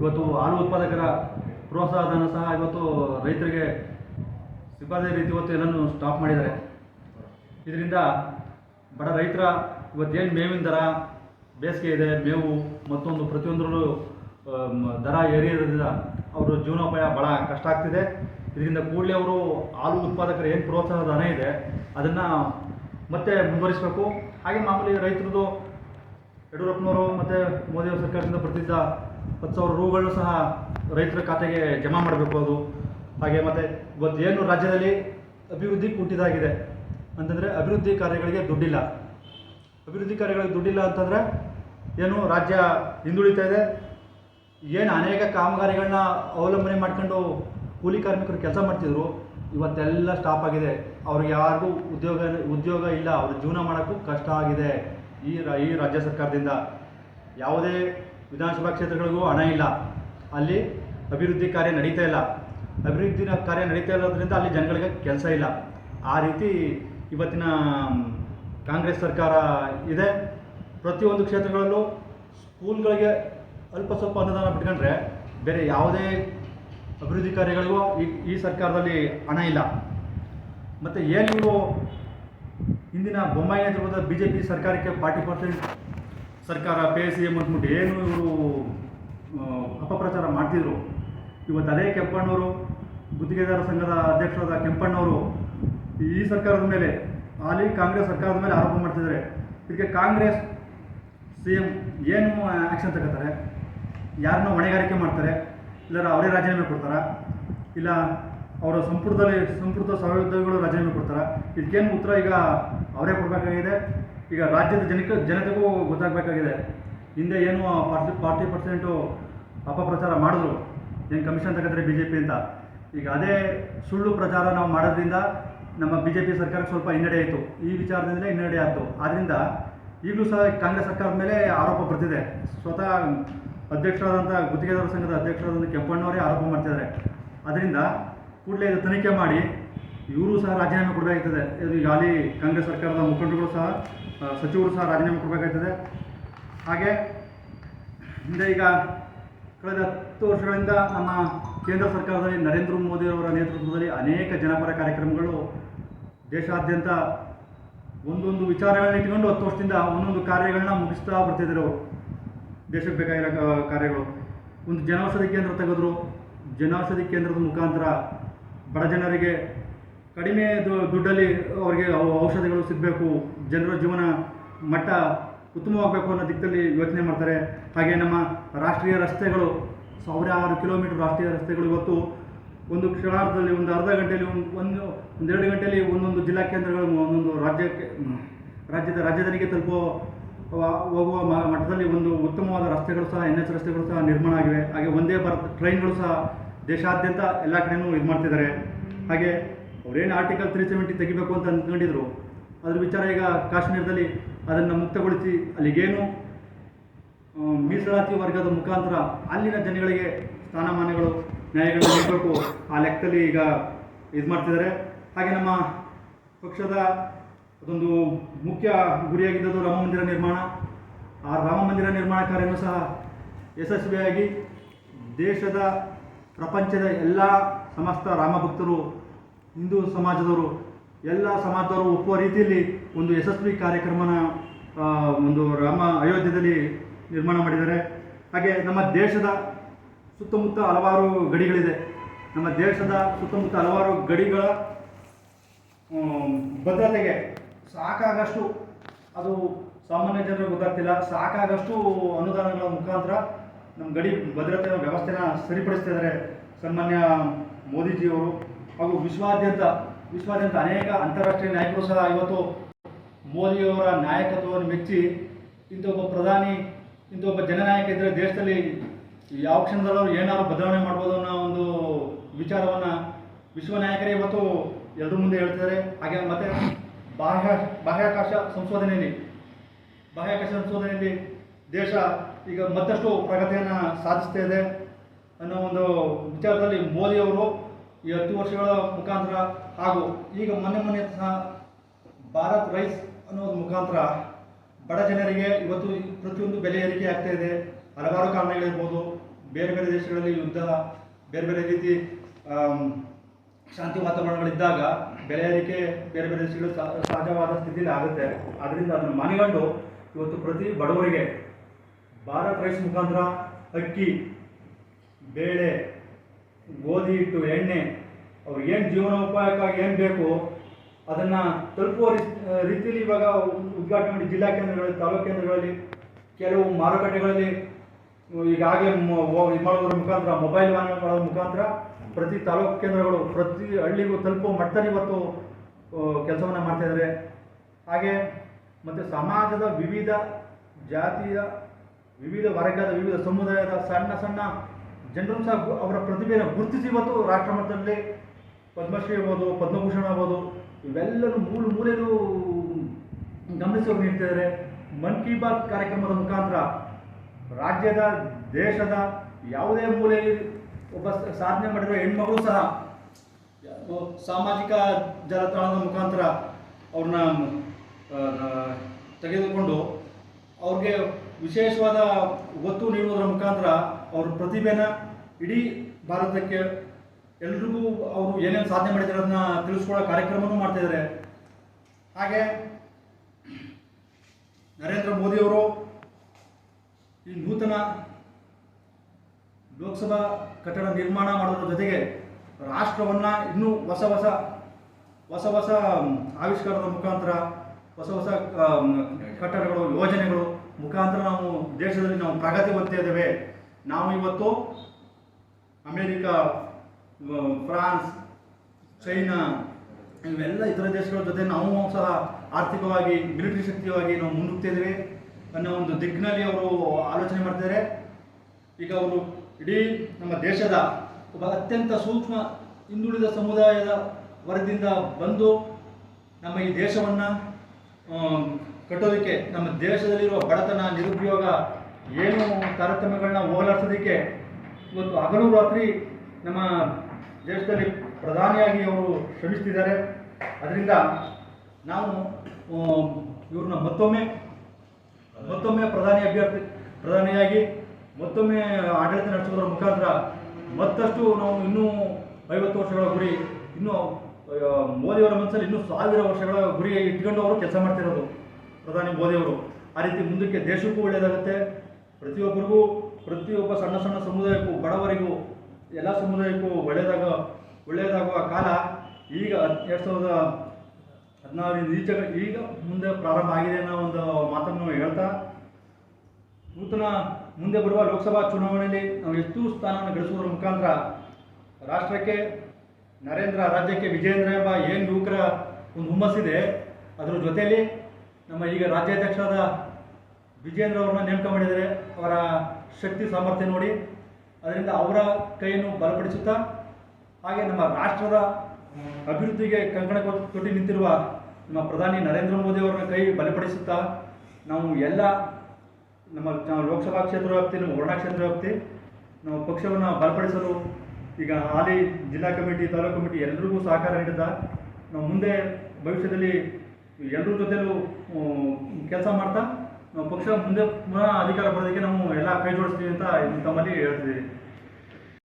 ಇವತ್ತು ಹಾಲು ಉತ್ಪಾದಕರ ಪ್ರೋತ್ಸಾಹ ಧನ ಸಹ ಇವತ್ತು ರೈತರಿಗೆ ಸಿಬ್ಬಂದಿ ರೀತಿ ಇವತ್ತು ಎಲ್ಲನೂ ಸ್ಟಾಪ್ ಮಾಡಿದ್ದಾರೆ. ಇದರಿಂದ ಬಡ ರೈತರ ಇವತ್ತೇನು ಮೇವಿನ ದರ, ಬೇಸಿಗೆ ಇದೆ, ಮೇವು ಮತ್ತೊಂದು ಪ್ರತಿಯೊಂದರಲ್ಲೂ ದರ ಏರಿಯೋದ್ರಿಂದ ಅವರ ಜೀವನೋಪಾಯ ಭಾಳ ಕಷ್ಟ ಆಗ್ತಿದೆ. ಇದರಿಂದ ಕೂಡಲೇ ಅವರು ಹಾಲು ಉತ್ಪಾದಕರು ಏನು ಪ್ರೋತ್ಸಾಹ ಧನ ಇದೆ, ಅದನ್ನು ಮತ್ತೆ ಮುಂದುವರಿಸಬೇಕು. ಹಾಗೆ ಮಾಮೂಲಿ ರೈತರದ್ದು ಯಡಿಯೂರಪ್ಪನವರು ಮತ್ತು ಮೋದಿಯವರ ಸರ್ಕಾರದಿಂದ ಬರ್ತಿದ್ದ ಹತ್ತು ಸಾವಿರ ರೂಗಳನ್ನು ಸಹ ರೈತರ ಖಾತೆಗೆ ಜಮಾ ಮಾಡಬೇಕು ಅದು. ಹಾಗೆ ಮತ್ತು ಇವತ್ತು ಏನು ರಾಜ್ಯದಲ್ಲಿ ಅಭಿವೃದ್ಧಿ ಕುಂಠಿತಾಗಿದೆ ಅಂತಂದರೆ ಅಭಿವೃದ್ಧಿ ಕಾರ್ಯಗಳಿಗೆ ದುಡ್ಡಿಲ್ಲ. ಅಭಿವೃದ್ಧಿ ಕಾರ್ಯಗಳಿಗೆ ದುಡ್ಡಿಲ್ಲ ಅಂತಂದರೆ ಏನು ರಾಜ್ಯ ಹಿಂದುಳಿತಾ ಇದೆ. ಏನು ಅನೇಕ ಕಾಮಗಾರಿಗಳನ್ನ ಅವಲಂಬನೆ ಮಾಡ್ಕೊಂಡು ಕೂಲಿ ಕಾರ್ಮಿಕರು ಕೆಲಸ ಮಾಡ್ತಿದ್ರು. ಇವತ್ತೆಲ್ಲ ಸ್ಟಾಪ್ ಆಗಿದೆ. ಅವ್ರಿಗೆ ಯಾರಿಗೂ ಉದ್ಯೋಗ ಉದ್ಯೋಗ ಇಲ್ಲ. ಅವ್ರ ಜೀವನ ಮಾಡೋಕ್ಕೂ ಕಷ್ಟ ಆಗಿದೆ ಈ ರಾ, ಈ ರಾಜ್ಯ ಸರ್ಕಾರದಿಂದ. ಯಾವುದೇ ವಿಧಾನಸಭಾ ಕ್ಷೇತ್ರಗಳಿಗೂ ಹಣ ಇಲ್ಲ. ಅಲ್ಲಿ ಅಭಿವೃದ್ಧಿ ಕಾರ್ಯ ನಡೀತಾ ಇಲ್ಲ. ಅಭಿವೃದ್ಧಿ ಕಾರ್ಯ ನಡೀತಾ ಇರೋದ್ರಿಂದ ಅಲ್ಲಿ ಜನಗಳಿಗೆ ಕೆಲಸ ಇಲ್ಲ. ಆ ರೀತಿ ಇವತ್ತಿನ ಕಾಂಗ್ರೆಸ್ ಸರ್ಕಾರ ಇದೆ. ಪ್ರತಿಯೊಂದು ಕ್ಷೇತ್ರಗಳಲ್ಲೂ ಸ್ಕೂಲ್ಗಳಿಗೆ ಅಲ್ಪ ಸ್ವಲ್ಪ ಅನುದಾನ ಬಿಟ್ಕೊಂಡ್ರೆ ಬೇರೆ ಯಾವುದೇ ಅಭಿವೃದ್ಧಿ ಕಾರ್ಯಗಳಿಗೂ ಈ ಈ ಸರ್ಕಾರದಲ್ಲಿ ಹಣ ಇಲ್ಲ. ಮತ್ತು ಏನು ನೀವು ಹಿಂದಿನ ಬೊಮ್ಮಾಯಿ ನೇತೃತ್ವದ ಬಿ ಜೆ ಪಿ ಸರ್ಕಾರಕ್ಕೆ ಫಾರ್ಟಿ ಪರ್ಸೆಂಟ್ ಸರ್ಕಾರ ಪೇ ಸಿ ಎಂ ಅಂದ್ಬಿಟ್ಟು ಏನು ಇವರು ಅಪಪ್ರಚಾರ ಮಾಡ್ತಿದ್ರು. ಇವತ್ತು ಅದೇ ಕೆಂಪಣ್ಣವರು, ಗುತ್ತಿಗೆದಾರ ಸಂಘದ ಅಧ್ಯಕ್ಷರಾದ ಕೆಂಪಣ್ಣವರು ಈ ಸರ್ಕಾರದ ಮೇಲೆ, ಹಾಲಿ ಕಾಂಗ್ರೆಸ್ ಸರ್ಕಾರದ ಮೇಲೆ ಆರೋಪ ಮಾಡ್ತಿದ್ದಾರೆ. ಇದಕ್ಕೆ ಕಾಂಗ್ರೆಸ್ ಸಿ ಎಂ ಏನು ಆ್ಯಕ್ಷನ್ ತಗೋತಾರೆ? ಯಾರನ್ನ ಹೊಣೆಗಾರಿಕೆ ಮಾಡ್ತಾರೆ? ಇಲ್ಲರ ಅವರೇ ರಾಜೀನಾಮೆ ಕೊಡ್ತಾರಾ? ಇಲ್ಲ ಅವರ ಸಂಪುಟದಲ್ಲಿ, ಸಂಪುಟದ ಸಹೋದ್ಯೋಗಿಗಳು ರಾಜೀನಾಮೆ ಕೊಡ್ತಾರಾ? ಇದಕ್ಕೇನು ಉತ್ತರ ಈಗ ಅವರೇ ಕೊಡಬೇಕಾಗಿದೆ? ಈಗ ರಾಜ್ಯದ ಜನಕ್ಕೆ ಜನತೆಗೂ ಗೊತ್ತಾಗಬೇಕಾಗಿದೆ. ಹಿಂದೆ ಏನು ಫಾರ್ಟಿ ಫಾರ್ಟಿ ಪರ್ಸೆಂಟು ಅಪಪ್ರಚಾರ ಮಾಡಿದ್ರು, ಏನು ಕಮಿಷನ್ ತಗೊಂಡ್ರೆ ಬಿ ಜೆ ಪಿ ಅಂತ. ಈಗ ಅದೇ ಸುಳ್ಳು ಪ್ರಚಾರ ನಾವು ಮಾಡೋದ್ರಿಂದ ನಮ್ಮ ಬಿ ಜೆ ಪಿ ಸರ್ಕಾರಕ್ಕೆ ಸ್ವಲ್ಪ ಹಿನ್ನಡೆ ಆಯಿತು. ಈ ವಿಚಾರದಿಂದಲೇ ಹಿನ್ನಡೆ ಆಯಿತು. ಆದ್ದರಿಂದ ಈಗಲೂ ಸಹ ಕಾಂಗ್ರೆಸ್ ಸರ್ಕಾರದ ಮೇಲೆ ಆರೋಪ ಬರ್ತಿದೆ. ಸ್ವತಃ ಅಧ್ಯಕ್ಷರಾದಂಥ ಗುತ್ತಿಗೆದಾರ ಸಂಘದ ಅಧ್ಯಕ್ಷರಾದಂಥ ಕೆಂಪಣ್ಣವರೇ ಆರೋಪ ಮಾಡ್ತಿದ್ದಾರೆ. ಅದರಿಂದ ಕೂಡಲೇ ಇದು ತನಿಖೆ ಮಾಡಿ, ಇವರು ಸಹ ರಾಜೀನಾಮೆ ಕೊಡಬೇಕಾಗ್ತದೆ. ಇದು ಈಗ ಅಲ್ಲಿ ಕಾಂಗ್ರೆಸ್ ಸರ್ಕಾರದ ಮುಖಂಡರುಗಳು ಸಹ ಸಚಿವರು ಸಹ ರಾಜೀನಾಮೆ ಕೊಡಬೇಕಾಗ್ತದೆ ಹಾಗೆ, ಹಿಂದೆ ಈಗ ಕಳೆದ ಹತ್ತು ವರ್ಷಗಳಿಂದ ನಮ್ಮ ಕೇಂದ್ರ ಸರ್ಕಾರದಲ್ಲಿ ನರೇಂದ್ರ ಮೋದಿ ಅವರ ನೇತೃತ್ವದಲ್ಲಿ ಅನೇಕ ಜನಪರ ಕಾರ್ಯಕ್ರಮಗಳು ದೇಶಾದ್ಯಂತ ಒಂದೊಂದು ವಿಚಾರಗಳನ್ನ ಇಟ್ಟುಕೊಂಡು ಹತ್ತು ವರ್ಷದಿಂದ ಒಂದೊಂದು ಕಾರ್ಯಗಳನ್ನ ಮುಗಿಸ್ತಾ ಬರ್ತಿದ್ದರು ದೇಶಕ್ಕೆ ಬೇಕಾಗಿರೋ ಕಾರ್ಯಗಳು. ಒಂದು ಜನೌಷಧಿ ಕೇಂದ್ರ ತೆಗೆದ್ರು. ಜನೌಷಧಿ ಕೇಂದ್ರದ ಮುಖಾಂತರ ಬಡ ಜನರಿಗೆ ಕಡಿಮೆ ದುಡ್ಡಲ್ಲಿ ಅವರಿಗೆ ಔಷಧಿಗಳು ಸಿಗಬೇಕು, ಜನರ ಜೀವನ ಮಟ್ಟ ಉತ್ತಮವಾಗಬೇಕು ಅನ್ನೋ ದಿಕ್ಕಲ್ಲಿ ಯೋಚನೆ ಮಾಡ್ತಾರೆ. ಹಾಗೆ ನಮ್ಮ ರಾಷ್ಟ್ರೀಯ ರಸ್ತೆಗಳು, ಸಾವಿರಾರು ಕಿಲೋಮೀಟರ್ ರಾಷ್ಟ್ರೀಯ ರಸ್ತೆಗಳು ಇವತ್ತು ಒಂದು ಕ್ಷಣಾರ್ಧದಲ್ಲಿ, ಒಂದು ಅರ್ಧ ಗಂಟೆಯಲ್ಲಿ, ಒಂದು ಒಂದು ಒಂದೆರಡು ಗಂಟೆಯಲ್ಲಿ ಒಂದೊಂದು ಜಿಲ್ಲಾ ಕೇಂದ್ರಗಳು ಒಂದೊಂದು ರಾಜ್ಯಕ್ಕೆ ರಾಜ್ಯದ ರಾಜಧಾನಿಗೆ ತಲುಪೋ ಹೋಗುವ ಮಟ್ಟದಲ್ಲಿ ಒಂದು ಉತ್ತಮವಾದ ರಸ್ತೆಗಳು ಸಹ ಎನ್ ಎಚ್ ರಸ್ತೆಗಳು ಸಹ ನಿರ್ಮಾಣ ಆಗಿವೆ. ಹಾಗೆ ಒಂದೇ ಭಾರತ್, ಟ್ರೈನ್ಗಳು ಸಹ ದೇಶಾದ್ಯಂತ ಎಲ್ಲ ಕಡೆಯೂ ಇದು ಮಾಡ್ತಿದ್ದಾರೆ. ಹಾಗೆ ಅವ್ರೇನು ಆರ್ಟಿಕಲ್ ತ್ರೀ ಸೆವೆಂಟಿ ತೆಗಿಬೇಕು ಅಂತ ಅಂದ್ಕೊಂಡಿದ್ರು ಅದ್ರ ವಿಚಾರ ಈಗ ಕಾಶ್ಮೀರದಲ್ಲಿ ಅದನ್ನು ಮುಕ್ತಗೊಳಿಸಿ ಅಲ್ಲಿಗೇನು ಮೀಸಲಾತಿ ವರ್ಗದ ಮುಖಾಂತರ ಅಲ್ಲಿನ ಜನಗಳಿಗೆ ಸ್ಥಾನಮಾನಗಳು, ನ್ಯಾಯಗಳನ್ನು ನೀಡಬೇಕು. ಆ ಲೆಕ್ಕದಲ್ಲಿ ಈಗ ಇದು ಮಾಡ್ತಿದ್ದಾರೆ. ಹಾಗೆ ನಮ್ಮ ಪಕ್ಷದ ಅದೊಂದು ಮುಖ್ಯ ಗುರಿಯಾಗಿದ್ದದ್ದು ರಾಮ ಮಂದಿರ ನಿರ್ಮಾಣ. ಆ ರಾಮ ಮಂದಿರ ನಿರ್ಮಾಣ ಕಾರ್ಯನೂ ಸಹ ಯಶಸ್ವಿಯಾಗಿ ದೇಶದ ಪ್ರಪಂಚದ ಎಲ್ಲ ಸಮಸ್ತ ರಾಮ ಭಕ್ತರು ಹಿಂದೂ ಸಮಾಜದವರು, ಎಲ್ಲ ಸಮಾಜದವರು ಒಪ್ಪುವ ರೀತಿಯಲ್ಲಿ ಒಂದು ಯಶಸ್ವಿ ಕಾರ್ಯಕ್ರಮನ ಒಂದು ರಾಮ ಅಯೋಧ್ಯೆಯಲ್ಲಿ ನಿರ್ಮಾಣ ಮಾಡಿದ್ದಾರೆ. ಹಾಗೆ ನಮ್ಮ ದೇಶದ ಸುತ್ತಮುತ್ತ ಹಲವಾರು ಗಡಿಗಳಿದೆ. ನಮ್ಮ ದೇಶದ ಸುತ್ತಮುತ್ತ ಹಲವಾರು ಗಡಿಗಳ ಭದ್ರತೆಗೆ ಸಾಕಾಗಷ್ಟು ಅದು ಸಾಮಾನ್ಯ ಜನರಿಗೆ ಗೊತ್ತಾಗ್ತಿಲ್ಲ. ಸಾಕಾಗಷ್ಟು ಅನುದಾನಗಳ ಮುಖಾಂತರ ನಮ್ಮ ಗಡಿ ಭದ್ರತೆಯ ವ್ಯವಸ್ಥೆನ ಸರಿಪಡಿಸ್ತಿದ್ದಾರೆ ಸನ್ಮಾನ್ಯ ಮೋದಿಜಿಯವರು. ಹಾಗೂ ವಿಶ್ವಾದ್ಯಂತ ವಿಶ್ವಾದ್ಯಂತ ಅನೇಕ ಅಂತಾರಾಷ್ಟ್ರೀಯ ನಾಯಕರು ಸಹ ಇವತ್ತು ಮೋದಿಯವರ ನಾಯಕತ್ವವನ್ನು ಮೆಚ್ಚಿ ಇಂಥ ಒಬ್ಬ ಪ್ರಧಾನಿ ಇಂಥ ಒಬ್ಬ ಜನನಾಯಕ ಇದ್ದರೆ ದೇಶದಲ್ಲಿ ಯಾವ ಕ್ಷಣದಲ್ಲೂ ಏನಾದರೂ ಬದಲಾವಣೆ ಮಾಡ್ಬೋದು ಅನ್ನೋ ಒಂದು ವಿಚಾರವನ್ನು ವಿಶ್ವ ನಾಯಕರೇ ಇವತ್ತು ಎಲ್ಲರ ಮುಂದೆ ಹೇಳ್ತಿದ್ದಾರೆ. ಹಾಗೆ ಮತ್ತೆ ಬಾಹ್ಯ, ಬಾಹ್ಯಾಕಾಶ ಸಂಶೋಧನೆಯಲ್ಲಿ ಬಾಹ್ಯಾಕಾಶ ಸಂಶೋಧನೆಯಲ್ಲಿ ದೇಶ ಈಗ ಮತ್ತಷ್ಟು ಪ್ರಗತಿಯನ್ನು ಸಾಧಿಸ್ತಾ ಇದೆ ಅನ್ನೋ ಒಂದು ವಿಚಾರದಲ್ಲಿ ಮೋದಿಯವರು ಈ ಹತ್ತು ವರ್ಷಗಳ ಮುಖಾಂತರ ಹಾಗೂ ಈಗ ಮೊನ್ನೆ ಮೊನ್ನೆ ಸಹ ಭಾರತ್ ರೈಸ್ ಅನ್ನೋದು ಮುಖಾಂತರ ಬಡ ಜನರಿಗೆ ಇವತ್ತು ಪ್ರತಿಯೊಂದು ಬೆಲೆ ಏರಿಕೆ ಆಗ್ತಾ ಇದೆ. ಹಲವಾರು ಕಾರಣಗಳಿರ್ಬೋದು. ಬೇರೆ ಬೇರೆ ದೇಶಗಳಲ್ಲಿ ಯುದ್ಧ, ಬೇರೆ ಬೇರೆ ರೀತಿ ಶಾಂತಿ ವಾತಾವರಣಗಳಿದ್ದಾಗ ಬೆಲೆ ಏರಿಕೆ ಬೇರೆ ಬೇರೆ ದೇಶಗಳು ಸಹ- ಸಹಜವಾದ ಸ್ಥಿತಿಯಲ್ಲಿ ಆಗುತ್ತೆ. ಅದರಿಂದ ಅದನ್ನು ಮನೆಗಂಡು ಇವತ್ತು ಪ್ರತಿ ಬಡವರಿಗೆ ಭಾರತ್ ರೈಸ್ ಮುಖಾಂತರ ಅಕ್ಕಿ, ಬೇಳೆ ಗೋಧಿ ಹಿಟ್ಟು, ಎಣ್ಣೆ ಅವ್ರಿಗೆ ಏನು ಜೀವನೋಪಾಯಕ್ಕಾಗಿ ಏನು ಬೇಕು ಅದನ್ನು ತಲುಪುವ ರೀತಿಯಲ್ಲಿ ಇವಾಗ ಉದ್ಘಾಟನೆ ಮಾಡಿ ಜಿಲ್ಲಾ ಕೇಂದ್ರಗಳಲ್ಲಿ, ತಾಲೂಕು ಕೇಂದ್ರಗಳಲ್ಲಿ, ಕೆಲವು ಮಾರುಕಟ್ಟೆಗಳಲ್ಲಿ, ಈಗಾಗಲೇ ಇದು ಮಾಡೋದ್ರ ಮುಖಾಂತರ, ಮೊಬೈಲ್ ವಾಹನಗಳ ಮುಖಾಂತರ ಪ್ರತಿ ತಾಲೂಕು ಕೇಂದ್ರಗಳು, ಪ್ರತಿ ಹಳ್ಳಿಗೂ ತಲುಪುವ ಮಟ್ಟದಲ್ಲಿ ಇವತ್ತು ಕೆಲಸವನ್ನು ಮಾಡ್ತಾ ಇದ್ದಾರೆ ಹಾಗೆ ಮತ್ತು ಸಮಾಜದ ವಿವಿಧ ಜಾತಿಯ, ವಿವಿಧ ವರ್ಗದ, ವಿವಿಧ ಸಮುದಾಯದ ಸಣ್ಣ ಸಣ್ಣ ಜನರು ಸಹ ಅವರ ಪ್ರತಿಭೆಯನ್ನು ಗುರುತಿಸಿ ಇವತ್ತು ರಾಷ್ಟ್ರ ಮಟ್ಟದಲ್ಲಿ ಪದ್ಮಶ್ರೀ ಆಗ್ಬೋದು, ಪದ್ಮಭೂಷಣ ಆಗ್ಬೋದು ಇವೆಲ್ಲರೂ ಮೂಲ ಮೂಲೆಯೂ ಗಮನಿಸಿ ನೀಡ್ತಿದ್ದಾರೆ. ಮನ್ ಕಿ ಬಾತ್ ಕಾರ್ಯಕ್ರಮದ ಮುಖಾಂತರ ರಾಜ್ಯದ, ದೇಶದ ಯಾವುದೇ ಮೂಲೆಯಲ್ಲಿ ಒಬ್ಬ ಸಾಧನೆ ಮಾಡಿರುವ ಹೆಣ್ಮಗಳು ಸಹ ಸಾಮಾಜಿಕ ಜಾಲತಾಣದ ಮುಖಾಂತರ ಅವ್ರನ್ನ ತೆಗೆದುಕೊಂಡು ಅವ್ರಿಗೆ ವಿಶೇಷವಾದ ಒತ್ತು ನೀಡುವುದರ ಮುಖಾಂತರ ಅವ್ರ ಪ್ರತಿಭೆನ ಇಡೀ ಭಾರತಕ್ಕೆ ಎಲ್ರಿಗೂ ಅವರು ಏನೇನು ಸಾಧನೆ ಮಾಡಿದ್ದಾರೆ ಅದನ್ನ ತಿಳಿಸ್ಕೊಳ್ಳೋ ಕಾರ್ಯಕ್ರಮನೂ ಮಾಡ್ತಿದ್ದಾರೆ ಹಾಗೆ ನರೇಂದ್ರ ಮೋದಿಯವರು ಈ ನೂತನ ಲೋಕಸಭಾ ಕಟ್ಟಡ ನಿರ್ಮಾಣ ಮಾಡೋದ್ರ ಜೊತೆಗೆ ರಾಷ್ಟ್ರವನ್ನ ಇನ್ನೂ ಹೊಸ ಹೊಸ ಹೊಸ ಹೊಸ ಆವಿಷ್ಕಾರದ ಮುಖಾಂತರ ಹೊಸ ಹೊಸ ಕಟ್ಟಡಗಳು, ಯೋಜನೆಗಳು ಮುಖಾಂತರ ನಾವು ದೇಶದಲ್ಲಿ ನಾವು ಪ್ರಗತಿ ಹೊಂದ್ತಾ ಇದ್ದೇವೆ. ನಾವು ಇವತ್ತು ಅಮೇರಿಕ ಫ್ರಾನ್ಸ್, ಚೈನಾ ಇವೆಲ್ಲ ಇತರ ದೇಶಗಳ ಜೊತೆ ನಾವು ಸಹ ಆರ್ಥಿಕವಾಗಿ, ಮಿಲಿಟರಿ ಶಕ್ತಿಯಾಗಿ ನಾವು ಮುನ್ನುಗ್ತಿದ್ದೀವಿ ಅನ್ನೋ ಒಂದು ದಿಕ್ಕಿನಲ್ಲಿ ಅವರು ಆಲೋಚನೆ ಮಾಡ್ತಿದ್ದಾರೆ. ಈಗ ಅವರು ಇಡೀ ನಮ್ಮ ದೇಶದ ಒಬ್ಬ ಅತ್ಯಂತ ಸೂಕ್ಷ್ಮ ಹಿಂದುಳಿದ ಸಮುದಾಯದ ವರದಿಂದ ಬಂದು ನಮ್ಮ ಈ ದೇಶವನ್ನು ಕಟ್ಟೋದಕ್ಕೆ ನಮ್ಮ ದೇಶದಲ್ಲಿರುವ ಬಡತನ, ನಿರುದ್ಯೋಗ ಏನು ತಾರತಮ್ಯಗಳನ್ನ ಹೋಗಲಾಡಿಸೋದಕ್ಕೆ ಇವತ್ತು ಹಗಲು ರಾತ್ರಿ ನಮ್ಮ ದೇಶದಲ್ಲಿ ಪ್ರಧಾನಿಯಾಗಿ ಅವರು ಶ್ರಮಿಸ್ತಿದ್ದಾರೆ. ಅದರಿಂದ ನಾವು ಇವ್ರನ್ನ ಮತ್ತೊಮ್ಮೆ ಮತ್ತೊಮ್ಮೆ ಪ್ರಧಾನಿ ಅಭ್ಯರ್ಥಿ, ಪ್ರಧಾನಿಯಾಗಿ, ಮತ್ತೊಮ್ಮೆ ಆಡಳಿತ ನಡೆಸುವುದರ ಮುಖಾಂತರ ಮತ್ತಷ್ಟು ನಾವು ಇನ್ನೂ ಐವತ್ತು ವರ್ಷಗಳ ಗುರಿ, ಇನ್ನೂ ಮೋದಿಯವರ ಮನಸ್ಸಲ್ಲಿ ಇನ್ನೂ ಸಾವಿರ ವರ್ಷಗಳ ಗುರಿ ಇಟ್ಕೊಂಡು ಅವರು ಕೆಲಸ ಮಾಡ್ತಿರೋದು ಪ್ರಧಾನಿ ಮೋದಿಯವರು. ಆ ರೀತಿ ಮುಂದಕ್ಕೆ ದೇಶಕ್ಕೂ ಒಳ್ಳೆಯದಾಗುತ್ತೆ ಪ್ರತಿಯೊಬ್ಬರಿಗೂ, ಪ್ರತಿಯೊಬ್ಬ ಸಣ್ಣ ಸಣ್ಣ ಸಮುದಾಯಕ್ಕೂ, ಬಡವರಿಗೂ, ಎಲ್ಲ ಸಮುದಾಯಕ್ಕೂ ಒಳ್ಳೆಯದಾಗ, ಒಳ್ಳೆಯದಾಗುವ ಕಾಲ ಈಗ ಎರಡು ಸಾವಿರದ ಹದಿನಾರರಿಂದ ಈಚೆ ಈಗ ಮುಂದೆ ಪ್ರಾರಂಭ ಆಗಿದೆ ಅನ್ನೋ ಒಂದು ಮಾತನ್ನು ಹೇಳ್ತಾ, ನೂತನ ಮುಂದೆ ಬರುವ ಲೋಕಸಭಾ ಚುನಾವಣೆಯಲ್ಲಿ ನಾವು ಎಷ್ಟು ಸ್ಥಾನವನ್ನು ಗಳಿಸುವುದರ ಮುಖಾಂತರ ರಾಷ್ಟ್ರಕ್ಕೆ, ನರೇಂದ್ರ ರಾಜ್ಯಕ್ಕೆ ವಿಜೇಂದ್ರ ಎಂಬ ಏನು ಯುವಕರ ಒಂದು ಹುಮ್ಮಸ್ಸಿದೆ. ಅದರ ಜೊತೆಯಲ್ಲಿ ನಮ್ಮ ಈಗ ರಾಜ್ಯಾಧ್ಯಕ್ಷರಾದ ವಿಜೇಂದ್ರ ಅವರನ್ನ ನೇಮಕ ಮಾಡಿದರೆ ಅವರ ಶಕ್ತಿ ಸಾಮರ್ಥ್ಯ ನೋಡಿ, ಅದರಿಂದ ಅವರ ಕೈಯನ್ನು ಬಲಪಡಿಸುತ್ತಾ, ಹಾಗೆ ನಮ್ಮ ರಾಷ್ಟ್ರದ ಅಭಿವೃದ್ಧಿಗೆ ಕಂಕಣ ತೊಟ್ಟಿ ನಿಂತಿರುವ ನಮ್ಮ ಪ್ರಧಾನಿ ನರೇಂದ್ರ ಮೋದಿ ಅವರನ್ನ ಕೈ ಬಲಪಡಿಸುತ್ತಾ, ನಾವು ಎಲ್ಲ ನಮ್ಮ ಲೋಕಸಭಾ ಕ್ಷೇತ್ರ ವ್ಯಾಪ್ತಿ, ನಮ್ಮ ವರ್ಣಾ ಕ್ಷೇತ್ರ ವ್ಯಾಪ್ತಿ, ನಮ್ಮ ಪಕ್ಷವನ್ನು ಬಲಪಡಿಸಲು ಈಗ ಹಾಲಿ ಜಿಲ್ಲಾ ಕಮಿಟಿ, ತಾಲೂಕು ಕಮಿಟಿ ಎಲ್ಲರಿಗೂ ಸಹಕಾರ ನೀಡುತ್ತಾ ನಾವು ಮುಂದೆ ಭವಿಷ್ಯದಲ್ಲಿ ಎಲ್ಲರ ಜೊತೆಲೂ ಕೆಲಸ ಮಾಡ್ತಾ ಪಕ್ಷ ಮುಂದೆ ಪುನಃ ಅಧಿಕಾರ ಬರೋದಕ್ಕೆ ನಾವು ಎಲ್ಲ ಕೈ ಜೋಡಿಸ್ತೀವಿ ಅಂತ ತಮ್ಮಲ್ಲಿ ಹೇಳ್ತಿದ್ದೀವಿ